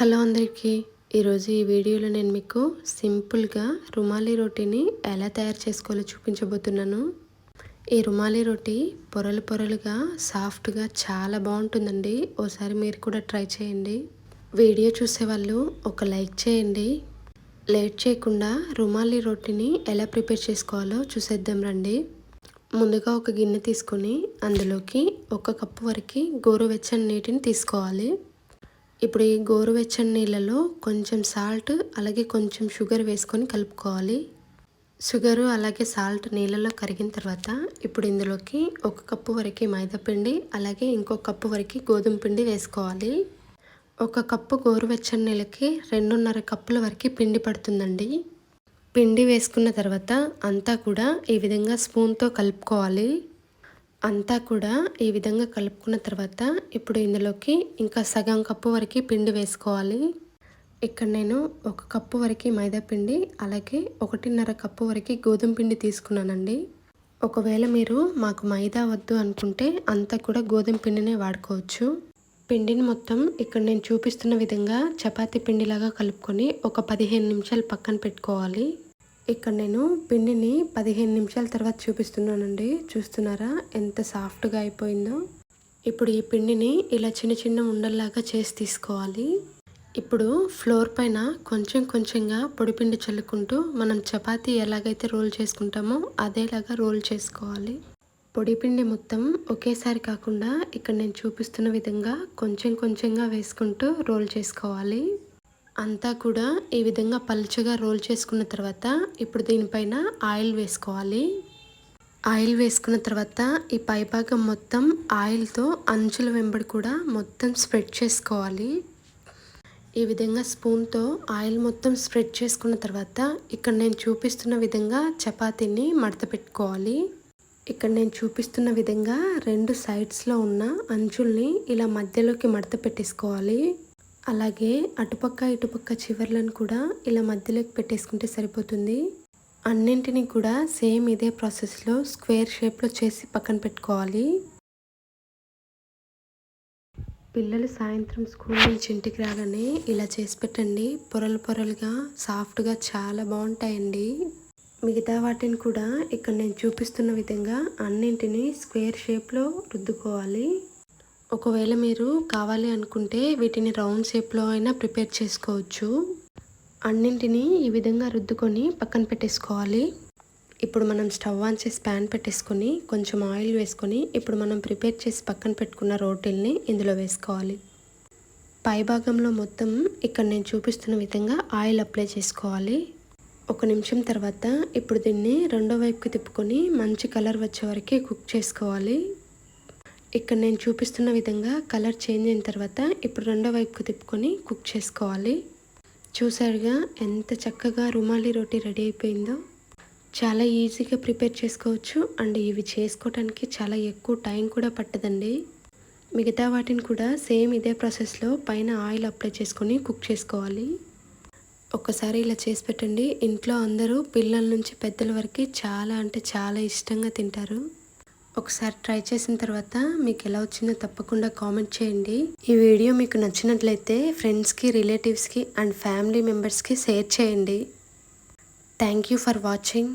Hello అందరికీ. ఈరోజు ఈ వీడియోలో నేను మీకు సింపుల్గా రుమాలి రోటీని ఎలా తయారు చేసుకోవాలో చూపించబోతున్నాను. ఈ రుమాలి రోటీ పొరలు పొరలుగా సాఫ్ట్గా చాలా బాగుంటుందండి. ఓసారి మీరు కూడా ట్రై చేయండి. వీడియో చూసేవాళ్ళు ఒక లైక్ చేయండి. లేట్ చేయకుండా రుమాలి రోటీని ఎలా ప్రిపేర్ చేసుకోవాలో చూసేద్దాం రండి. ముందుగా ఒక గిన్నె తీసుకొని అందులోకి ఒక కప్పు వరకు గోరువెచ్చని నీటిని తీసుకోవాలి. ఇప్పుడు ఈ గోరువెచ్చని నీళ్ళలో కొంచెం సాల్ట్ అలాగే కొంచెం షుగర్ వేసుకొని కలుపుకోవాలి. షుగరు అలాగే సాల్ట్ నీళ్ళలో కరిగిన తర్వాత ఇప్పుడు ఇందులోకి ఒక కప్పు వరకు మైదాపిండి అలాగే ఇంకొక కప్పు వరకు గోధుమ పిండి వేసుకోవాలి. ఒక కప్పు గోరువెచ్చని నీళ్ళకి రెండున్నర కప్పుల వరకు పిండి పడుతుందండి. పిండి వేసుకున్న తర్వాత అంతా కూడా ఈ విధంగా స్పూన్తో కలుపుకోవాలి. అంతా కూడా ఈ విధంగా కలుపుకున్న తర్వాత ఇప్పుడు ఇందులోకి ఇంకా సగం కప్పు వరకు పిండి వేసుకోవాలి. ఇక్కడ నేను ఒక కప్పు వరకు మైదా పిండి అలాగే ఒకటిన్నర కప్పు వరకు గోధుమ పిండి తీసుకున్నానండి. ఒకవేళ మీరు మాకు మైదా వద్దు అనుకుంటే అంతా కూడా గోధుమ పిండినే వాడుకోవచ్చు. పిండిని మొత్తం ఇక్కడ నేను చూపిస్తున్న విధంగా చపాతీ పిండిలాగా కలుపుకొని ఒక పదిహేను నిమిషాలు పక్కన పెట్టుకోవాలి. ఇక్కడ నేను పిండిని పదిహేను నిమిషాల తర్వాత చూపిస్తున్నానండి. చూస్తున్నారా? ఎంత సాఫ్ట్గా అయిపోయిందో. ఇప్పుడు ఈ పిండిని ఇలా చిన్న చిన్న ఉండల్లాగా చేసి తీసుకోవాలి. ఇప్పుడు ఫ్లోర్ పైన కొంచెం కొంచెంగా పొడిపిండి చల్లుకుంటూ మనం చపాతీ ఎలాగైతే రోల్ చేసుకుంటామో అదేలాగా రోల్ చేసుకోవాలి. పొడిపిండి మొత్తం ఒకేసారి కాకుండా ఇక్కడ నేను చూపిస్తున్న విధంగా కొంచెం కొంచెంగా వేసుకుంటూ రోల్ చేసుకోవాలి. అంతా కూడా ఈ విధంగా పలుచగా రోల్ చేసుకున్న తర్వాత ఇప్పుడు దీనిపైన ఆయిల్ వేసుకోవాలి. ఆయిల్ వేసుకున్న తర్వాత ఈ పైభాగం మొత్తం ఆయిల్తో అంచుల వెంబడి కూడా మొత్తం స్ప్రెడ్ చేసుకోవాలి. ఈ విధంగా స్పూన్తో ఆయిల్ మొత్తం స్ప్రెడ్ చేసుకున్న తర్వాత ఇక్కడ నేను చూపిస్తున్న విధంగా చపాతీని మడత పెట్టుకోవాలి. ఇక్కడ నేను చూపిస్తున్న విధంగా రెండు సైడ్స్లో ఉన్న అంచుల్ని ఇలా మధ్యలోకి మడత పెట్టేసుకోవాలి. అలాగే అటుపక్క ఇటుపక్క చివర్లను కూడా ఇలా మధ్యలోకి పెట్టేసుకుంటే సరిపోతుంది. అన్నింటినీ కూడా సేమ్ ఇదే ప్రాసెస్లో స్క్వేర్ షేప్లో చేసి పక్కన పెట్టుకోవాలి. పిల్లలు సాయంత్రం స్కూల్ నుంచి ఇంటికి రాగానే ఇలా చేసి పెట్టండి. పొరలు పొరలుగా సాఫ్ట్గా చాలా బాగుంటాయండి. మిగతా వాటిని కూడా ఇక్కడ నేను చూపిస్తున్న విధంగా అన్నింటినీ స్క్వేర్ షేప్లో రుద్దుకోవాలి. ఒకవేళ మీరు కావాలి అనుకుంటే వీటిని రౌండ్ షేప్లో అయినా ప్రిపేర్ చేసుకోవచ్చు. అన్నింటినీ ఈ విధంగా రుద్దుకొని పక్కన పెట్టేసుకోవాలి. ఇప్పుడు మనం స్టవ్ ఆన్ చేసి ప్యాన్ పెట్టేసుకొని కొంచెం ఆయిల్ వేసుకొని ఇప్పుడు మనం ప్రిపేర్ చేసి పక్కన పెట్టుకున్న రోటీల్ని ఇందులో వేసుకోవాలి. పై భాగంలో మొత్తం ఇక్కడ నేను చూపిస్తున్న విధంగా ఆయిల్ అప్లై చేసుకోవాలి. ఒక నిమిషం తర్వాత ఇప్పుడు దీన్ని రెండో వైపుకి తిప్పుకొని మంచి కలర్ వచ్చే వరకు కుక్ చేసుకోవాలి. ఇక్కడ నేను చూపిస్తున్న విధంగా కలర్ చేంజ్ అయిన తర్వాత ఇప్పుడు రెండో వైపుకు తిప్పుకొని కుక్ చేసుకోవాలి. చూసారుగా ఎంత చక్కగా రుమాలి రోటీ రెడీ అయిపోయిందో. చాలా ఈజీగా ప్రిపేర్ చేసుకోవచ్చు అండ్ ఇవి చేసుకోవడానికి చాలా ఎక్కువ టైం కూడా పట్టదండి. మిగతా వాటిని కూడా సేమ్ ఇదే ప్రాసెస్లో పైన ఆయిల్ అప్లై చేసుకొని కుక్ చేసుకోవాలి. ఒక్కసారి ఇలా చేసి పెట్టండి. ఇంట్లో అందరూ పిల్లల నుంచి పెద్దల వరకు చాలా అంటే చాలా ఇష్టంగా తింటారు. ఒకసారి ట్రై చేసిన తర్వాత మీకు ఎలా వచ్చిందో తప్పకుండా కామెంట్ చేయండి. ఈ వీడియో మీకు నచ్చినట్లయితే ఫ్రెండ్స్కి రిలేటివ్స్కి అండ్ ఫ్యామిలీ మెంబర్స్కి షేర్ చేయండి. Thank you for watching.